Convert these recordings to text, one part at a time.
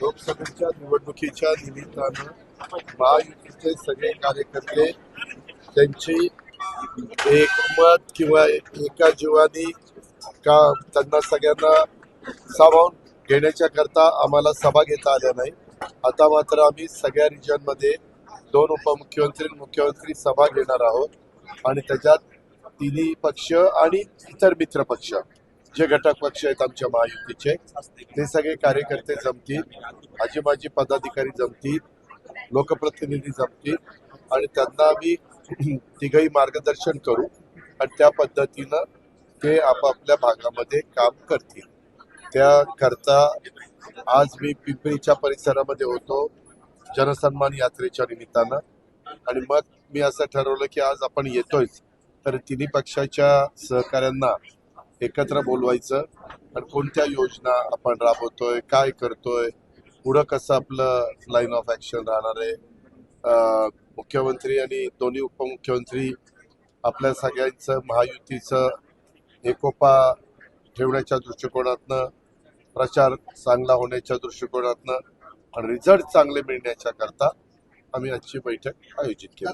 लोकसभेच्या निवडणुकीच्या निमित्तानं महायुतीचे सगळे कार्यकर्ते त्यांची एकमत किंवा एका जीवानी का त्यांना सगळ्यांना सामावून घेण्याच्या करता आम्हाला सभा घेता आल्या नाही. आता मात्र आम्ही सगळ्या रिजनमध्ये दोन उपमुख्यमंत्री मुख्यमंत्री सभा घेणार आहोत आणि त्याच्यात तिन्ही पक्ष आणि इतर मित्र पक्ष. जे घटक पक्ष आहेत आमच्या महायुतीचे ते सगळे कार्यकर्ते जमतील आजी माझी पदाधिकारी जमतील लोकप्रतिनिधी जमतील आणि त्यांना आम्ही तिघही मार्गदर्शन करू आणि त्या पद्धतीनं ते आपापल्या भागामध्ये काम करतील. त्याकरता आज मी पिंपरीच्या परिसरामध्ये होतो जनसन्मान यात्रेच्या निमित्तानं. आणि मग मी असं ठरवलं की आज आपण येतोयच. तर तिन्ही पक्षाच्या सहकाऱ्यांना एकत्र बोलवायचं. आणि कोणत्या योजना आपण राबवतोय काय करतोय पुढं कसं आपलं लाईन ऑफ ॲक्शन राहणार आहे? मुख्यमंत्री आणि दोन्ही उपमुख्यमंत्री आपल्या सगळ्यांचं महायुतीचं एकोपा ठेवण्याच्या दृष्टिकोनातनं प्रचार चांगला होण्याच्या दृष्टिकोनातनं आणि रिझल्ट चांगले मिळण्याच्या करता आम्ही आजची बैठक आयोजित केली.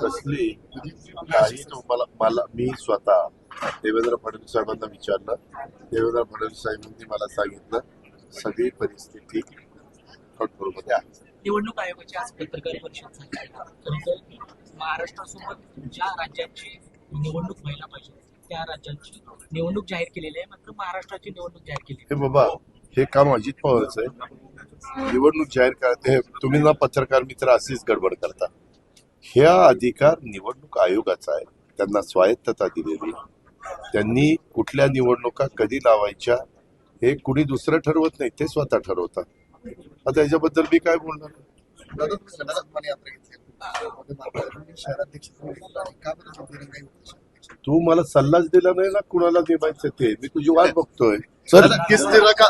कसली काही तुम्हाला मला मी स्वतः देवेंद्र फडणवीस साहेबांना विचारलं. देवेंद्र फडणवीस साहेबांनी मला सांगितलं सगळी परिस्थिती कंट्रोलमध्ये आहे. निवडणूक आयोगाची आज पत्रकार परिषद झाली. महाराष्ट्रासोबत ज्या राज्यांची निवडणूक व्हायला पाहिजे त्या राज्यांची निवडणूक जाहीर केलेली आहे मात्र महाराष्ट्राची निवडणूक जाहीर केली हे बाबा हे काम अजित पवारच आहे. निवडणूक जाहीर करते तुम्ही ना पत्रकार मित्र अशीच गडबड करता. ह्या अधिकार निवडणूक आयोगाचा आहे. त्यांना स्वायत्तता दिलेली त्यांनी कुठल्या निवडणुका कधी लावायच्या हे कुणी दुसरं ठरवत नाही ते स्वतः ठरवतात. आता याच्याबद्दल मी काय बोलणार? तू मला सल्लाच दिला नाही ना कुणाला नेमायचं ते. मी तुझी वाट बघतोय. चल का